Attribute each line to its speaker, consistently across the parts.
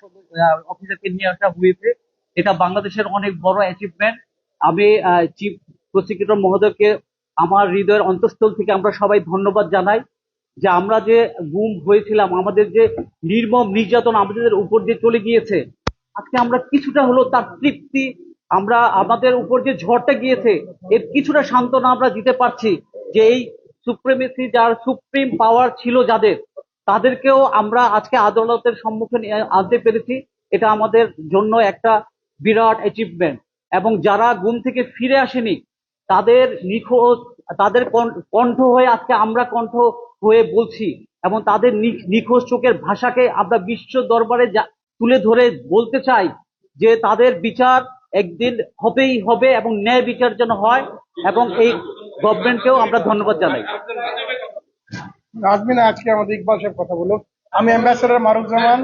Speaker 1: সদ- অফিসারকে নিয়ে আসা হয়েছে। এটা বাংলাদেশের অনেক বড় অ্যাচিভমেন্ট আমি চিফ প্রসিকিউটর মহোদয়কে আমার হৃদয়ের অন্তঃস্থল থেকে আমরা সবাই ধন্যবাদ জানাই যে আমরা যে গুম হয়েছিলাম, আমাদের যে নির্মম নির্যাতন আমাদের উপর দিয়ে চলে গিয়েছে, আজকে আমরা কিছুটা হলো তার তৃপ্তি, আমরা আমাদের উপর যে ঝড়টা গিয়েছে, এর কিছুটা সান্ত্বনা আমরা দিতে পারছি যে এই সুপ্রিমেসি যার সুপ্রিম পাওয়ার ছিল যাদের তাদেরকেও আমরা আজকে আদালতের সম্মুখে নিয়ে আনতে পেরেছি। এটা আমাদের জন্য একটা বিরাট অ্যাচিভমেন্ট এবং যারা গুম থেকে ফিরে আসেনি, তাদের নিখোঁজ, তাদের কণ্ঠ- হয়ে আজকে আমরা কণ্ঠ হয়ে বলছি। এবং তাদের নিখোঁজ চোখের ভাষাকে আমরা বিশ্ব দরবারে তুলে ধরে বলতে চাই যে তাদের বিচার একদিন হবেই হবে এবং ন্যায় বিচার যেন হয়। এবং এই গভর্নমেন্টকেও আমরা ধন্যবাদ জানাই।
Speaker 2: আসবেন আজকে আমাদের ইকবাল সাহেব কথা বলো আমি অ্যাম্বাসেডার মারুফ জামান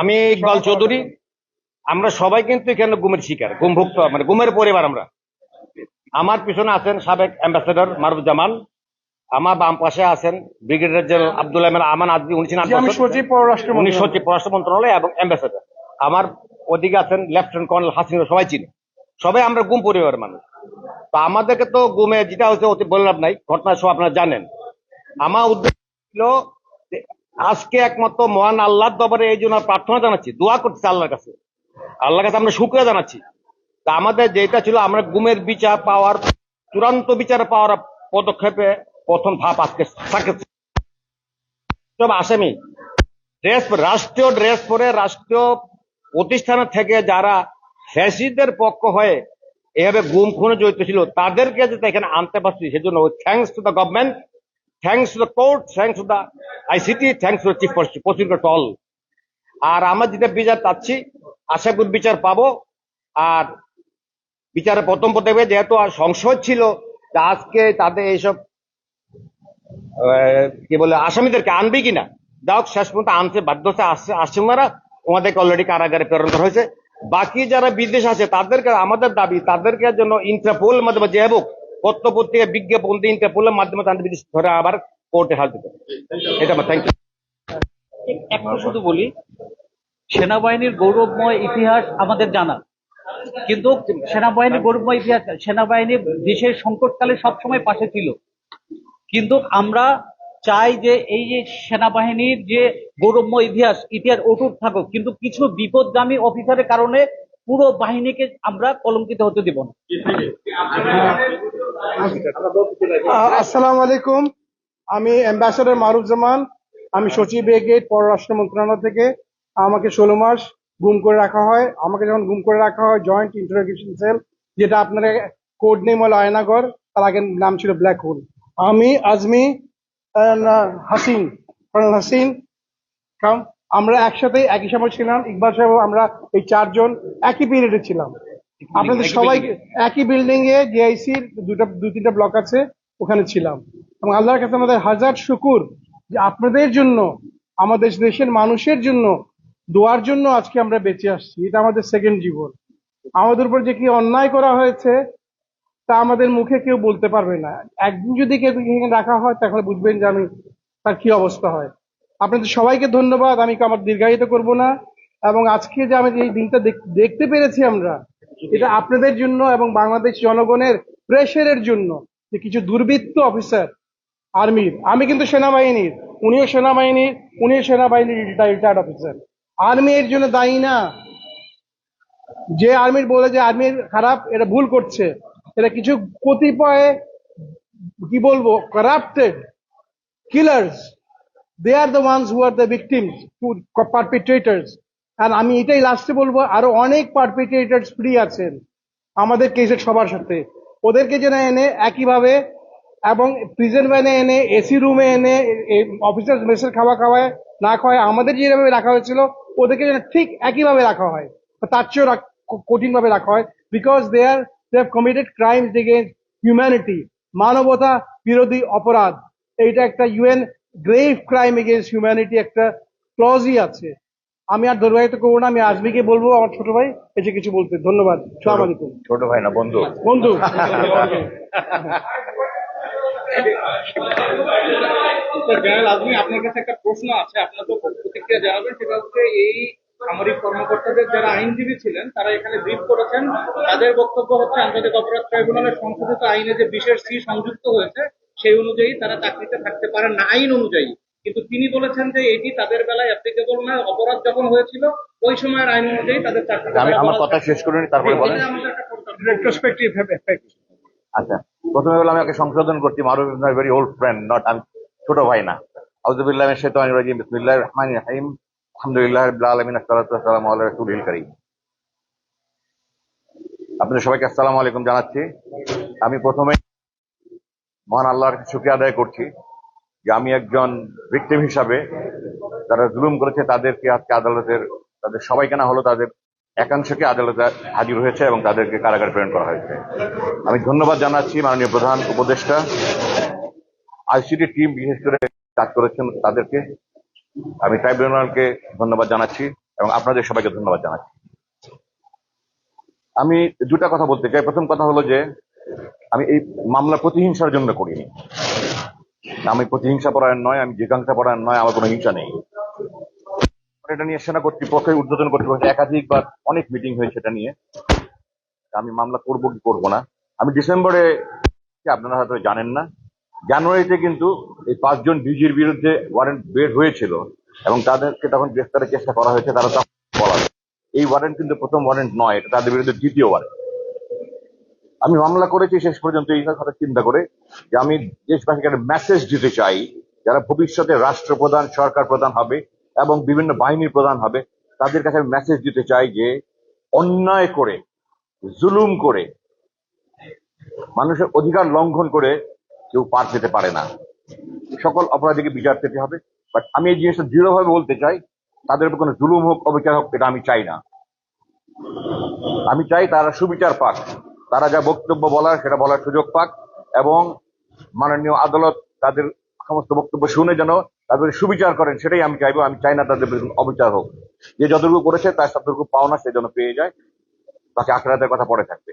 Speaker 3: আমি ইকবাল চৌধুরী। আমরা সবাই কিন্তু এখানে গুমের শিকার মানে গুমের পরিবার আমরা। আমার পিছনে আছেন সাবেক অ্যাম্বাসেডর মারুফ জামান আমার বাম পাশে আছেন ব্রিগেডিয়ার জেনারেল আব্দুল আহমেদ আমান আজমি উনি ছিলেন
Speaker 2: সচিব পররাষ্ট্র
Speaker 3: উনি সচিব পররাষ্ট্র মন্ত্রণালয় এবং অ্যাম্বাসেডর আমার ওদিকে আছেন লেফটেন্যান্ট কর্নেল হাসিন সবাই চিনি। সবাই আমরা গুম পরিবারের মানুষ। তো আমাদেরকে তো গুমে যেটা হচ্ছে অতি বললাম নাই। ঘটনা সব আপনারা জানেন। আমার উদ্দেশ্য ছিল আজকে একমাত্র মহান আল্লাহর দরবারে এই জন্য প্রার্থনা জানাচ্ছি, দোয়া করতেছি আল্লাহর কাছে। আল্লাহর কাছে আমরা শুক্রিয়া জানাচ্ছি। তা আমাদের যেটা ছিল, আমরা গুমের বিচার পাওয়ার, চূড়ান্ত বিচার পাওয়ার পদক্ষেপে প্রথম ধাপ আজকে সব আসামি। ড্রেস রাষ্ট্রীয় ড্রেস পরে রাষ্ট্রীয় প্রতিষ্ঠানের থেকে যারা ফ্যাসিদের পক্ষ হয়ে এভাবে গুম, খুনে জড়িত ছিল, তাদেরকে যাতে এখানে আনতে পারছি, সেজন্য thanks to the government thanks to the court thanks to the ICT thanks to chief prosecutor all আর আমরা যেটা বিচার চাচ্ছি, আশা করি বিচার পাবো। আর বিচারে প্রথম পদক্ষেপে যেহেতু আর সংশয় ছিল আজকে তাদের এইসব কি বলে, আসামিদেরকে আনবে কিনা, যাই হোক, শেষ পর্যন্ত আনতে বাধ্য হচ্ছে আসছে আসছে ওনারা। ওনাদেরকে অলরেডি কারাগারে প্রেরণ করা হয়েছে। বাকি যারা বিদেশ আছে, তাদেরকে আমাদের দাবি, তাদেরকে জন্য ইন্টারপোল মাধ্যমে যে হোক পত্র পত্রিকা বিজ্ঞাপন দিয়ে ইন্টারপোলের মাধ্যমে তাদের বিদেশ ধরে আবার কোর্টে হাজির করে এটা আমার থ্যাংক ইউ
Speaker 1: একটু শুধু বলি, সেনাবাহিনীর গৌরবময় ইতিহাস আমাদের জানা। কিন্তু সেনাবাহিনীর গৌরবময় ইতিহাস, সেনাবাহিনী দেশের সংকটকালে সবসময় পাশে ছিল। কিন্তু আমরা চাই যে এই যে সেনাবাহিনীর যে গৌরবময় ইতিহাস ইতিহাস অটুট থাকুক, কিন্তু কিছু বিপদগামী অফিসারের কারণে পুরো বাহিনীকে আমরা কলঙ্কিত হতে দেব না।
Speaker 2: আসসালামু আলাইকুম। আমি অ্যাম্বাসেডর মারুফ জামান আমি সচিব ব্রিগেড, পররাষ্ট্র মন্ত্রণালয় থেকে। আমাকে ষোলো মাস গুম করে রাখা হয়। আমাকে যখন গুম করে রাখা হয় জয়েন্ট ইন্টারোগেশন সেল যেটা আপনার কোড নেম হলো আয়নাগর, তার আগের নাম ছিল ব্ল্যাক হোল আমি আজমি হাসিন হাসিন কারণ আমরা একসাথে একই সময় ছিলাম। ইকবাল সাহেব আমরা এই চারজন একই পিরিয়ডে ছিলাম। আপনাদের সবাই একই বিল্ডিং এ জিআইসি দুটো দু তিনটা ব্লক আছে ওখানে ছিলাম। এবং আল্লাহর কাছে আমাদের হাজার শুকুর যে আপনাদের জন্য আমাদের দেশের মানুষের জন্য দোয়ার জন্য আজকে আমরা বেঁচে আসছি। এটা আমাদের সেকেন্ড জীবন। আমাদের উপর যে কি অন্যায় করা হয়েছে তা আমাদের মুখে কেউ বলতে পারবে না। একদিন যদি কেউ এখানে রাখা হয় তাহলে বুঝবেন যে আমি তার কি অবস্থা হয়। আপনাদের সবাইকে ধন্যবাদ। আমি আমার দীর্ঘায়িত করব না। এবং আজকে যে আমি এই দিনটা দেখ- দেখতে পেরেছি আমরা এটা আপনাদের জন্য এবং বাংলাদেশ জনগণের প্রেশারের জন্য যে কিছু দুর্বৃত্ত অফিসার আর্মির আমি কিন্তু সেনাবাহিনীর, উনিও সেনাবাহিনীর উনিও সেনাবাহিনীর রিটায়ার্ড অফিসার আর্মি এর জন্য দায়ী না। যে আর্মির বলে যে আর্মির খারাপ এটা ভুল করছে। এটা কিছু কতিপয়, কি বলব corrupted killers they are the ones who are the victims who perpetrators আর আমি এটাই লাস্টে বলব, আরও অনেক পারপিট্রেটার্স ফ্রি আছেন আমাদের কেসের সবার সাথে। ওদেরকে যেন এনে একইভাবে এবং প্রিজন ভ্যানে এনে এসি রুমে এনে অফিসার মেসের খাওয়া খাওয়ায় না খাওয়ায়, আমাদের যেভাবে রাখা হয়েছিল, ওদেরকে যেন ঠিক একইভাবে রাখা হয় তার চেয়েও কঠিনভাবে রাখা হয় because they are they have committed crimes against humanity মানবতা বিরোধী অপরাধ। এইটা একটা UN grave crime against humanity একটা ক্লজই আছে। আমি আর দুর্বাহিত করব না আমি আজমিকে বলব আমার ছোট ভাই এসে কিছু বলতে। ধন্যবাদ
Speaker 3: ছোট ভাই না বন্ধু।
Speaker 2: বন্ধু।
Speaker 4: আপনার কাছে একটা প্রশ্ন আছে আপনার তো প্রতিক্রিয়া জানাবেন সেটা হচ্ছে এই সামরিক কর্মকর্তাদের যারা আইনজীবী ছিলেন তারা এখানে ব্রিফ করেছেন তাদের বক্তব্য হচ্ছে আন্তর্জাতিক অপরাধ ট্রাইব্যুনালের সংশোধিত আইনে যে বিশেষ সি সংযুক্ত হয়েছে সেই অনুযায়ী তারা চাকরিতে থাকতে পারেন না আইন অনুযায়ী। কিন্তু তিনি বলেছেন যে এটি তাদের বেলায় অ্যাপ্লিকেবল না অপরাধ যখন হয়েছিল ওই সময়ের আইন অনুযায়ী তাদের চাকরি
Speaker 5: আমি আমার কথা শেষ তারপরে বলেন।
Speaker 2: রেট্রোস্পেক্টিভ এফেক্ট
Speaker 5: আচ্ছা প্রথমে বলে আমি ওকে সংশোধন করছি Maruf is my very old friend not আমি ছোট ভাই না। আউযুবিল্লাহি মিনাশ শাইতানির রাজিম বিসমিল্লাহির রহমানির রহিম আলহামদুলিল্লাহি রাব্বিল আলামিন আসসালাতু ওয়াসসালামু আলা রাসূলিল কারীম। আপনাদের সবাইকে আসসালামু আলাইকুম জানাচ্ছি। আমি প্রথমে মহান আল্লাহর কাছে শুকরিয়া আদায় করছি। যে আমি একজন ভিকটিম হিসাবে যারা জুলুম করেছে তাদেরকে আজকে আদালতের, তাদের সবাইকে না হলো তাদের একাংশকে আদালতে হাজির হয়েছে এবং তাদেরকে কারাগারে প্রেরণ করা হয়েছে। আমি ধন্যবাদ জানাচ্ছি মাননীয় প্রধান উপদেষ্টা। আইসিটি টিম বিশেষ করে কাজ করেছেন তাদেরকে। আমি ট্রাইব্যুনালকে ধন্যবাদ জানাচ্ছি এবং আপনাদের সবাইকে ধন্যবাদ জানাচ্ছি। আমি দুটা কথা বলতে চাই। প্রথম কথা হলো যে আমি এই মামলা প্রতিহিংসার জন্য করিনি। আমি প্রতিহিংসা পরায়ণ নয়, আমি জিজ্ঞাসা পরায়ণ নয়, আমার কোনো হিংসা নেই। এটা নিয়ে সেনা কর্তৃপক্ষের উদ্বোধন কর্তৃপক্ষের একাধিকবার অনেক মিটিং হয়েছে এটা নিয়ে। আমি মামলা করব কি করব না। আমি ডিসেম্বরে আপনারা হয়তো জানেন না, জানুয়ারিতে কিন্তু এই পাঁচজন ডিজির বিরুদ্ধে ওয়ারেন্ট বের হয়েছিল এবং তাদেরকে তখন গ্রেফতারের চেষ্টা করা হয়েছে, তারা তখন বলা। এই ওয়ারেন্ট কিন্তু প্রথম ওয়ারেন্ট নয়, এটা তাদের বিরুদ্ধে দ্বিতীয় ওয়ারেন্ট। আমি মামলা করেছি শেষ পর্যন্ত এই কথা চিন্তা করে যে আমি দেশবাসীকে একটা মেসেজ দিতে চাই, যারা ভবিষ্যতে রাষ্ট্রপ্রধান, সরকার প্রধান হবে এবং বিভিন্ন বাহিনীর প্রধান হবে, তাদের কাছে মেসেজ দিতে চাই যে অন্যায় করে, জুলুম করে, মানুষের অধিকার লঙ্ঘন করে কেউ পার পেতে পারে না। সকল অপরাধীকে বিচার পেতে হবে। বাট আমি এই জিনিসটা দৃঢ়ভাবে বলতে চাই, তাদের উপর কোনো জুলুম হোক, অবিচার হোক, এটা আমি চাই না। আমি চাই তারা সুবিচার পাক। তারা যা বক্তব্য বলার সেটা বলার সুযোগ পাক এবং মাননীয় আদালত তাদের সমস্ত বক্তব্য শুনে যেন তাদের সুবিচার করেন, সেটাই আমি চাইব। আমি চাই না তাদের অবিচার হোক। যে যতটুকু করেছে তার ততটুকু পাওনা সে যেন পেয়ে যায়। তাকে আখড়াতের কথা পড়ে থাকবে।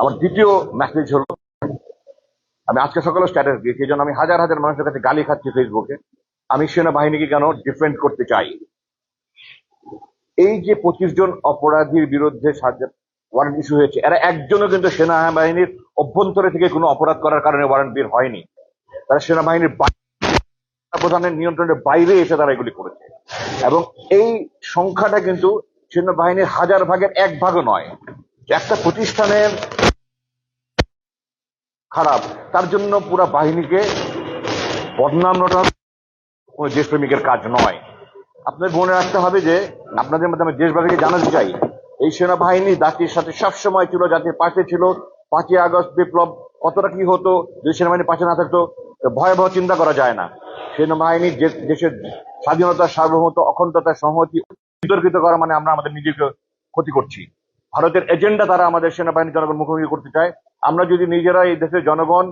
Speaker 5: আমার দ্বিতীয় মেসেজ হলো, আমি আজকে সকালে স্ট্যাটাস দিয়েছি, এই আমি হাজার হাজার মানুষের কাছে গালি খাচ্ছি ফেসবুকে আমি সেনাবাহিনীকে কেন ডিফেন্ড করতে চাই? এই যে পঁচিশ জন অপরাধীর বিরুদ্ধে ওয়ারেন্ট ইস্যু হয়েছে। এরা একজনও কিন্তু সেনাবাহিনীর অভ্যন্তরে থেকে কোনো অপরাধ করার কারণে ওয়ারেন্ট বের হয়নি। তারা সেনাবাহিনীর প্রধানের নিয়ন্ত্রণের বাইরে এসে তারা এগুলি করেছে। এবং এই সংখ্যাটা কিন্তু সেনাবাহিনীর হাজার ভাগের এক ভাগও নয়। একটা প্রতিষ্ঠানের খারাপ, তার জন্য পুরা বাহিনীকে বদনাম নটা কোনো দেশপ্রেমিকের কাজ নয়। আপনাদের মনে রাখতে হবে যে, আপনাদের মধ্যে আমি দেশবাসীকে জানাতে চাই এই সেনাবাহিনী জাতির সাথে সবসময় ছিল জাতির পাশে ছিল। পাঁচই আগস্ট বিপ্লব কতটা কি হতো, যদি সেনাবাহিনী পাশে না থাকতো ভয়াবহ চিন্তা করা যায় না। সেনাবাহিনী যে দেশের স্বাধীনতা সার্বভৌমত্ব অখণ্ডতা সংহতি বিতর্কিত করা মানে আমরা আমাদের নিজেকে ক্ষতি করছি। ভারতের এজেন্ডা তারা আমাদের সেনাবাহিনী জনগণ মুখোমুখি করতে চায়। আমরা যদি নিজেরা এই দেশের জনগণ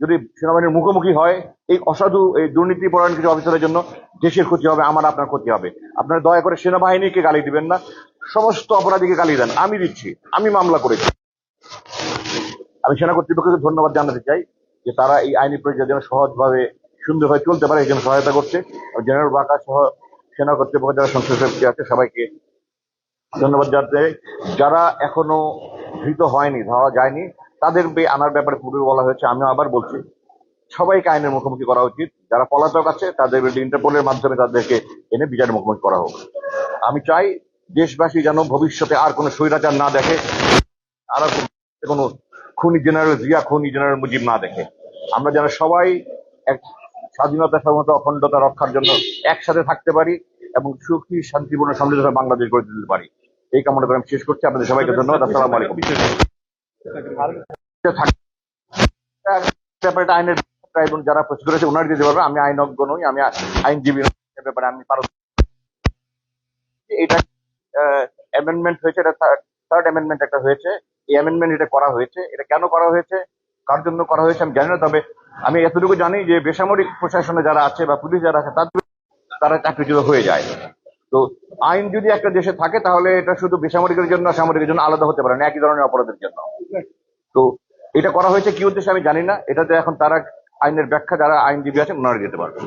Speaker 5: যদি সেনাবাহিনীর মুখোমুখি হয়, এই অসাধু, এই দুর্নীতি পরায়ণ কিছু অফিসারের জন্য দেশের ক্ষতি হবে, আমার, আপনার ক্ষতি হবে। আপনারা দয়া করে সেনাবাহিনীকে গালি দিবেন না। সমস্ত অপরাধীকে গালি দেন। আমি দিচ্ছি। আমি মামলা করেছি। আমি সেনা কর্তৃপক্ষকে ধন্যবাদ জানাতে চাই যে তারা এই আইনি প্রক্রিয়া যেন সহজভাবে সুন্দরভাবে চলতে পারে, এই জন্য সহায়তা করছে। জেনারেল বাঁকা সহ সেনা কর্তৃপক্ষ যারা সদস্য আছে, সবাইকে ধন্যবাদ জানাতে। যারা এখনও ধৃত হয়নি, ধরা যায়নি তাদের আনার ব্যাপারে পূর্বে বলা হয়েছে। আমিও আবার বলছি, সবাইকে আইনের মুখোমুখি করা উচিত। যারা পলাতক আছে, তাদের ইন্টারপোলের মাধ্যমে তাদেরকে এনে বিচারের মুখোমুখি করা হোক। আমি চাই দেশবাসী যেন ভবিষ্যতে আর কোনো স্বৈরাচার না দেখে আর কোনো খুনি জেনারেল জিয়া খুনি জেনারেল মুজিব না দেখে। আমরা যেন সবাই এক স্বাধীনতা সমতা অখণ্ডতা রক্ষার জন্য একসাথে থাকতে পারি এবং সুখী শান্তিপূর্ণ সমৃদ্ধ বাংলাদেশ গড়ে তুলতে পারি। এই কামনা করে আমি শেষ করছি। আপনাদের সবাইকে ধন্যবাদ। আসসালামু আলাইকুম। ব্যাপারে আইনের যারা প্রস্তুত করেছে ওনার দিতে পারবে। আমি আইনজ্ঞ নই আমি আইনজীবী ব্যাপারে আমি পারব এটা অ্যামেন্ডমেন্ট হয়েছে, এটা থার্ড অ্যামেন্ডমেন্ট একটা হয়েছে। এই অ্যামেন্ডমেন্ট এটা করা হয়েছে। এটা কেন করা হয়েছে? কার জন্য করা হয়েছে আমি জানি না, তবে আমি এতটুকু জানি যে বেসামরিক প্রশাসনে যারা আছে বা পুলিশ যারা আছে, তাদের তারা চাকরিচ্যুত হয়ে যায়। তো আইন যদি একটা দেশে থাকে, তাহলে এটা শুধু বেসামরিকের জন্য, সামরিকের জন্য আলাদা হতে পারে না, একই ধরনের অপরাধের জন্য। তো এটা করা হয়েছে কি উদ্দেশ্যে আমি জানি না। এটাতে এখন তারা আইনের ব্যাখ্যা, যারা আইনজীবী আছেন, ওনারা দিতে পারবে